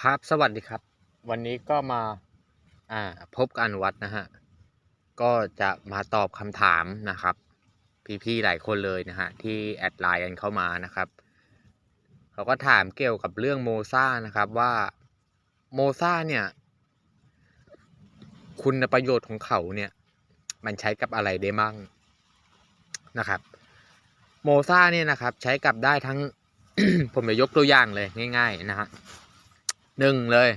ครับสวัสดีครับ วันนี้ก็มาอ่าพบกันวัดนะฮะก็จะมาตอบคำถามนะครับ พี่ๆหลายคนเลยนะฮะที่แอดไลน์กันเข้ามานะครับเขาก็ถามเกี่ยวกับเรื่องโมซ่านะครับว่าโมซ่าเนี่ย คุณประโยชน์ของเขาเนี่ย มันใช้กับอะไรได้บ้างนะครับ โมซ่าเนี่ยนะครับ ใช้กับได้ทั้ง ผมจะยกตัวอย่างเลยง่าย ๆ นะฮะ หนึ่งเลย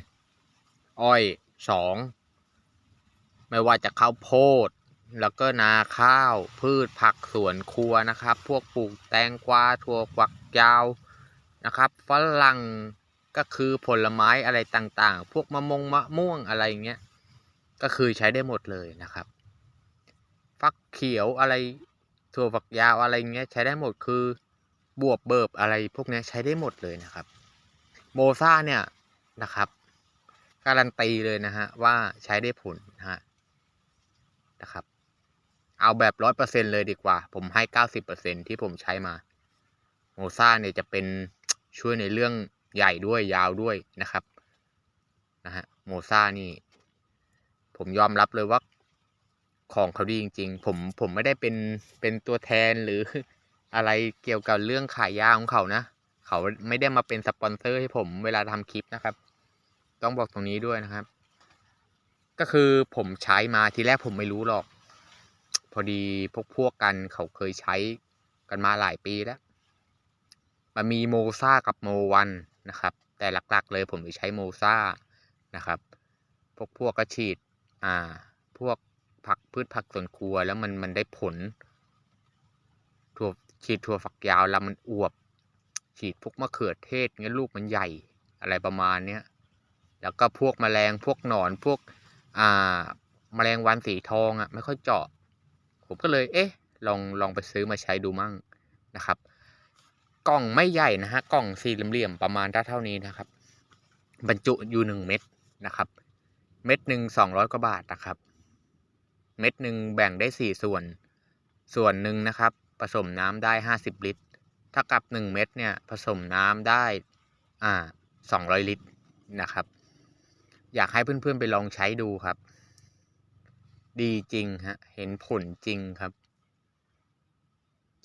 อ้อยสองไม่ว่าจะข้าวโพด แล้วก็นาข้าว พืชผักสวนครัวนะครับ พวกปลูกแตงกวาถั่วฝักยาวนะครับฝรั่งก็คือผลไม้อะไรต่างๆ พวกมะมงมะม่วงอะไรเงี้ย ก็คือใช้ได้หมดเลยนะครับ ฟักเขียวอะไรถั่วฝักยาวอะไรเงี้ยใช้ได้หมดคือบวบเบิบอะไรพวกนี้ใช้ได้หมดเลยนะครับ โมซ่าเนี่ย นะครับ การันตีเลยนะฮะว่าใช้ได้ผลนะฮะนะครับ เอาแบบร้อยเปอร์เซ็นเลยดีกว่า ผมให้เก้าสิบเปอร์เซ็นที่ผมใช้มาโมซ่าเนี่ยจะเป็นช่วยในเรื่องใหญ่ด้วยยาวด้วยนะครับนะฮะโมซ่านี่ ผมยอมรับเลยว่าของเขาดีจริง ๆ ผมผมไม่ได้เป็นเป็นตัวแทนหรืออะไรเกี่ยวกับเรื่องขายยาของเขานะ เขาไม่ได้มาเป็นสปอนเซอร์ให้ผมเวลาทำคลิปนะครับ ต้องบอกตรงนี้ด้วยนะครับ ก็คือผมใช้มาทีแรกผมไม่รู้หรอก พอดีพวกพวกกันเขาเคยใช้กันมาหลายปีแล้ว มันมีโมซากับโมวันนะครับ แต่หลักๆ เลยผมจะใช้โมซานะครับ พวกพวกก็ฉีด อ่า พวกผักพืชผักสวนครัวแล้วมันมันได้ผลถั่วฉีดถั่วฝักยาวแล้วมันอวบ ฉีดพวกมะเขือเทศเงี้ยลูกมันใหญ่อะไรประมาณเนี้ย แล้วก็พวกแมลงพวกหนอนพวกอ่าแมลงวันสีทองอะไม่ค่อยเจาะ ผมก็เลยเอ๊ะลองลองไปซื้อมาใช้ดูมั่งนะครับ กล่องไม่ใหญ่นะฮะกล่องสี่เหลี่ยมประมาณเท่านี้นะครับ บรรจุอยู่หนึ่งเม็ดนะครับ เม็ดหนึ่งสองร้อยกว่าบาทนะครับ เม็ดหนึ่งแบ่งได้สี่ส่วน ส่วนหนึ่งนะครับ ผสมน้ำได้ห้าสิบลิตร ถ้ากับหนึ่งเม็ดเนี่ยผสมน้ำได้อ่าสองร้อยลิตรนะครับ อยากให้เพื่อนๆไปลองใช้ดูครับ ดีจริงฮะ เห็นผลจริงครับ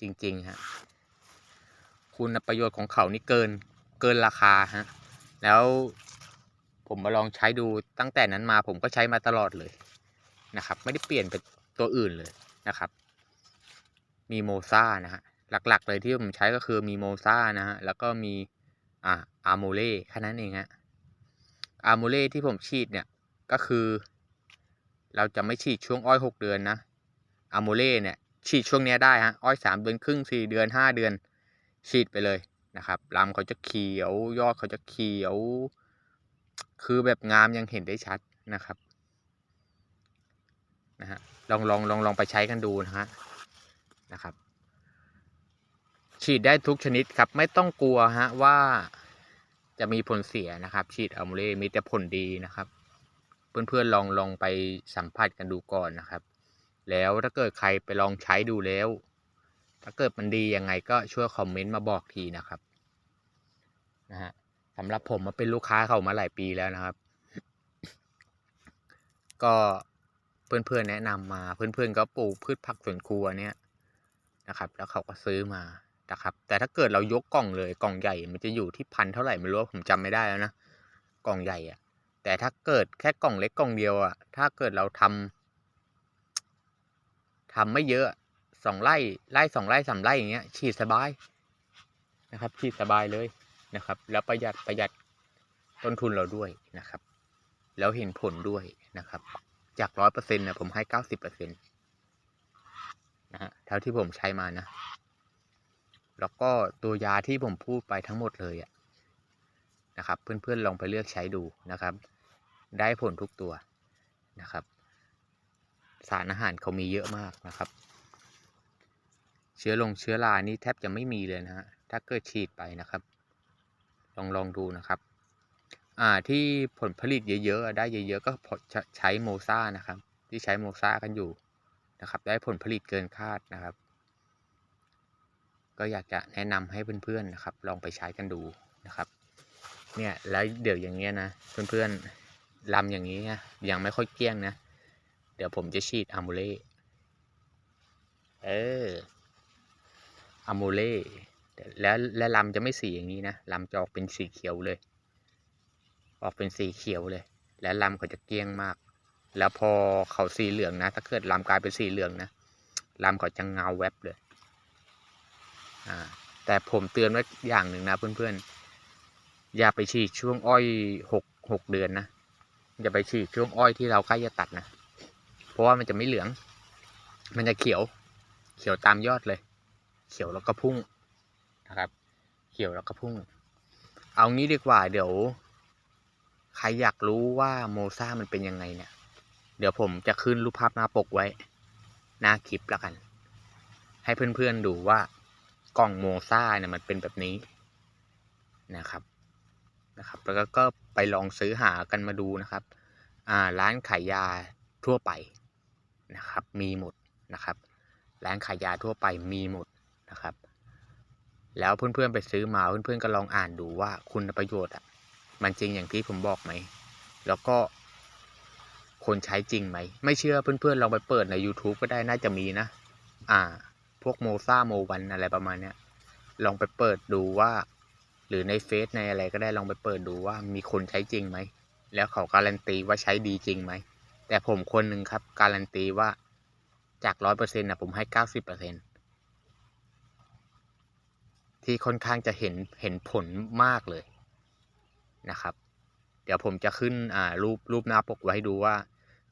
จริงๆฮะ คุณประโยชน์ของเขานี่เกินเกินราคาฮะ แล้วผมมาลองใช้ดูตั้งแต่นั้นมาผมก็ใช้มาตลอดเลยนะครับ ไม่ได้เปลี่ยนเป็นตัวอื่นเลยนะครับ มีโมซ่านะฮะหลักๆเลยที่ผมใช้ก็คือมีโมซ่านะฮะแล้วก็มีอ่าอาโมเล่แค่นั้นเองฮะ อาโมเล่ที่ผมฉีดเนี่ยก็คือ เราจะไม่ฉีดช่วงอ้อยหกเดือนนะอาโมเล่เนี่ยฉีดช่วงนี้ได้ฮะอ้อยสามเดือนครึ่งสี่เดือนห้าเดือนฉีดไปเลยนะครับลำเขาจะเขียวยอดเขาจะเขียว คือแบบงามยังเห็นได้ชัดนะครับนะฮะลองลองลองลองไปใช้กันดูนะฮะนะครับ ฉีดได้ทุกชนิดครับไม่ต้องกลัวฮะว่า จะมีผลเสียนะครับ ฉีดอัลโมเล่มีแต่ผลดีนะครับ เพื่อนๆลองลองไปสัมผัสกันดูก่อนนะครับ แล้วถ้าเกิดใครไปลองใช้ดูแล้ว ถ้าเกิดมันดียังไงก็ช่วยคอมเมนต์มาบอกทีนะครับนะฮะสำหรับผมมาเป็นลูกค้าเขามาหลายปีแล้วนะครับ ก็เพื่อนๆแนะนำมาเพื่อนๆก็ปลูกพืชผักสวนครัวเนี่ยนะครับ แล้วเขาก็ซื้อมา นะครับ แต่ถ้าเกิดเรายกกล่องเลยกล่องใหญ่ มันจะอยู่ที่พันเท่าไหร่ไม่รู้ผมจำไม่ได้แล้วนะกล่องใหญ่อะแต่ถ้าเกิดแค่กล่องเล็กกล่องเดียวอะถ้าเกิดเราทำทำไม่เยอะสองไร่ไร่สองไร่สามไร่อย่างเงี้ย ฉีดสบายนะครับฉีดสบายเลยนะครับ แล้วประหยัดประหยัดต้นทุนเราด้วยนะครับ แล้วเห็นผลด้วยนะครับ จากร้อยเปอร์เซ็นต์นะผมให้เก้าสิบเปอร์เซ็นต์นะฮะเท่าที่ผมใช้มานะ แล้วก็ตัวยาที่ผมพูดไปทั้งหมดเลยอะนะครับ เพื่อนๆลองไปเลือกใช้ดูนะครับ ได้ผลทุกตัวนะครับ สารอาหารเขามีเยอะมากนะครับ เชื้อลงเชื้อรานี่แทบจะไม่มีเลยนะฮะถ้าเกิดฉีดไปนะครับ ลองลองดูนะครับอ่าที่ผลผลิตเยอะๆได้เยอะๆก็ใช้โมซ่านะครับ ที่ใช้โมซ่ากันอยู่นะครับ ได้ผลผลิตเกินคาดนะครับ ก็อยากจะแนะนำให้เพื่อนๆนะครับ ลองไปใช้กันดูนะครับ เนี่ยแล้วเดี๋ยวอย่างเงี้ยนะเพื่อนๆลำอย่างนี้นะยังไม่ค่อยเกี้ยงนะ เดี๋ยวผมจะฉีดอะมูเล่เอออะมูเล่แล้วและลำจะไม่สีอย่างนี้นะลำจะออกเป็นสีเขียวเลย ออกเป็นสีเขียวเลย และลำเขาจะเกี้ยงมาก แล้วพอเขาสีเหลืองนะ ถ้าเกิดลำกลายเป็นสีเหลืองนะลำเขาจะเงาแวบเลย แต่ผมเตือนไว้อย่างหนึ่งนะเพื่อนๆ อย่าไปฉีดช่วงอ้อยหกหกเดือนนะ อย่าไปฉีดช่วงอ้อยที่เราใกล้จะตัดนะ เพราะว่ามันจะไม่เหลือง มันจะเขียว เขียวตามยอดเลย เขียวแล้วก็พุ่งนะครับ เขียวแล้วก็พุ่ง เอางี้ดีกว่าเดี๋ยว ใครอยากรู้ว่าโมซ่ามันเป็นยังไงเนี่ย เดี๋ยวผมจะขึ้นรูปภาพหน้าปกไว้ หน้าคลิปแล้วกัน ให้เพื่อนๆดูว่า กล่องโมซ่าเนี่ยมันเป็นแบบนี้นะครับนะครับ แล้วก็ก็ไปลองซื้อหากันมาดูนะครับอ่าร้านขายยาทั่วไปนะครับ มีหมดนะครับ ร้านขายยาทั่วไปมีหมดนะครับ แล้วเพื่อนๆไปซื้อมาเพื่อนๆก็ลองอ่านดูว่าคุณประโยชน์อะมันจริงอย่างที่ผมบอกไหม แล้วก็คนใช้จริงไหม ไม่เชื่อเพื่อนๆลองไปเปิดใน YouTube ก็ได้น่าจะมีนะ อ่า พวกโมซ่าโมวันอะไรประมาณเนี้ยลองไปเปิดดูว่า หรือในเฟซในอะไรก็ได้ลองไปเปิดดูว่ามีคนใช้จริงไหม แล้วเขาการันตีว่าใช้ดีจริงไหม แต่ผมคนหนึ่งครับ การันตีว่าจากร้อยเปอร์เซ็นต์นะผมให้เก้าสิบเปอร์เซ็นที่ค่อนข้างจะเห็นเห็นผลมากเลยนะครับ เดี๋ยวผมจะขึ้นอ่ารูปรูปหน้าปกไว้ให้ดูว่า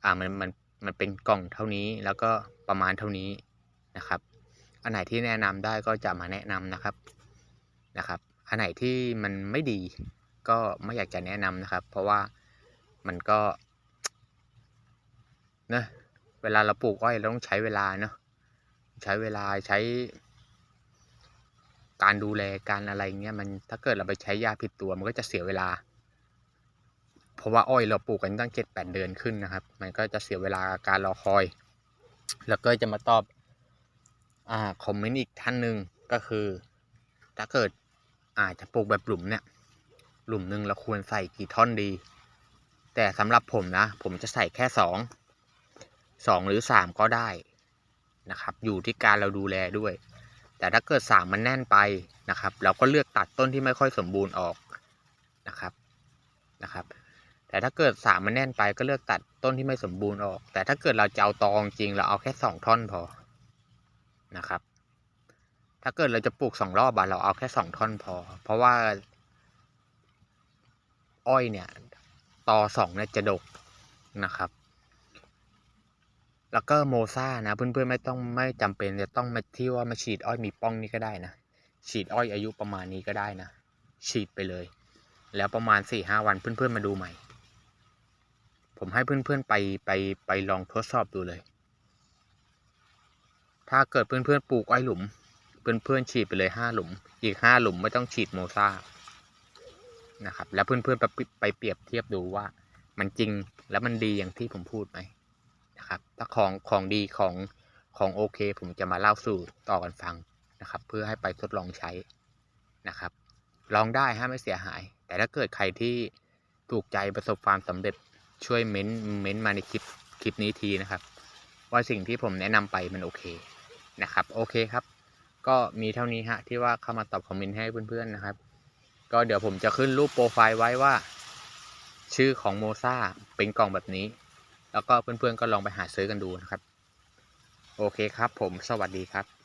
อ่ามันมันมันเป็นกล่องเท่านี้แล้วก็ประมาณเท่านี้นะครับ อันไหนที่แนะนำได้ก็จะมาแนะนำนะครับนะครับอันไหนที่มันไม่ดีก็ไม่อยากจะแนะนำนะครับ เพราะว่ามันก็นะเวลาเราปลูกอ้อยเราต้องใช้เวลาเนาะใช้เวลาใช้ การดูแลการอะไรเงี้ยมันถ้าเกิดเราไปใช้ยาผิดตัวมันก็จะเสียเวลา เพราะว่าอ้อยเราปลูกกันตั้งเจ็ดแปดเดือนขึ้นนะครับ มันก็จะเสียเวลาการรอคอย แล้วก็จะมาตอบ อ่าคอมเมนต์อีกท่านหนึ่งก็คือ ถ้าเกิดอาจจะปลูกแบบหลุมเนี่ย หลุมหนึ่งเราควรใส่กี่ท่อนดี แต่สำหรับผมนะ ผมจะใส่แค่สองสองหรือสามก็ได้นะครับ อยู่ที่การเราดูแลด้วย แต่ถ้าเกิดสามมันแน่นไปนะครับ เราก็เลือกตัดต้นที่ไม่ค่อยสมบูรณ์ออกนะครับนะครับ แต่ถ้าเกิดสามมันแน่นไปก็เลือกตัดต้นที่ไม่สมบูรณ์ออก แต่ถ้าเกิดเราจะเอาตองจริงเราเอาแค่สองท่อนพอ นะครับ ถ้าเกิดเราจะปลูกสองรอบอะเราเอาแค่สองท่อนพอ เพราะว่า อ้อยเนี่ยตอสองเนี่ยจะดกนะครับ แล้วก็โมซ่านะเพื่อนๆไม่ต้องไม่จำเป็นจะต้องมาที่ว่ามาฉีดอ้อยมีป้องนี่ก็ได้นะฉีดอ้อยอายุประมาณนี้ก็ได้นะ ฉีดไปเลย แล้วประมาณสี่ห้าวันเพื่อนๆมาดูใหม่ ผมให้เพื่อนๆไปไปไปลองทดสอบดูเลย ถ้าเกิดเพื่อนๆปลูกอ้อยหลุม เพื่อนๆฉีดไปเลยห้าหลุม อีกห้าหลุมไม่ต้องฉีดโมซานะครับ แล้วเพื่อนๆไปไปเปรียบเทียบดูว่า มันจริงแล้วมันดีอย่างที่ผมพูดไหมนะครับ ถ้าของของดีของของโอเค ผมจะมาเล่าสู่ต่อกันฟังนะครับ เพื่อให้ไปทดลองใช้นะครับ ลองได้ฮะไม่เสียหาย แต่ถ้าเกิดใครที่ถูกใจประสบความสำเร็จช่วยเม้นเม้นมาในคลิปคลิปนี้ทีนะครับ ว่าสิ่งที่ผมแนะนำไปมันโอเค นะครับ โอเคครับ ก็มีเท่านี้ฮะที่ว่าเข้ามาตอบคอมเมนต์ให้เพื่อนๆนะครับ ก็เดี๋ยวผมจะขึ้นรูปโปรไฟล์ไว้ว่า ชื่อของโมซาเป็นกล่องแบบนี้ แล้วก็เพื่อนๆก็ลองไปหาซื้อกันดูนะครับ โอเคครับ ผมสวัสดีครับ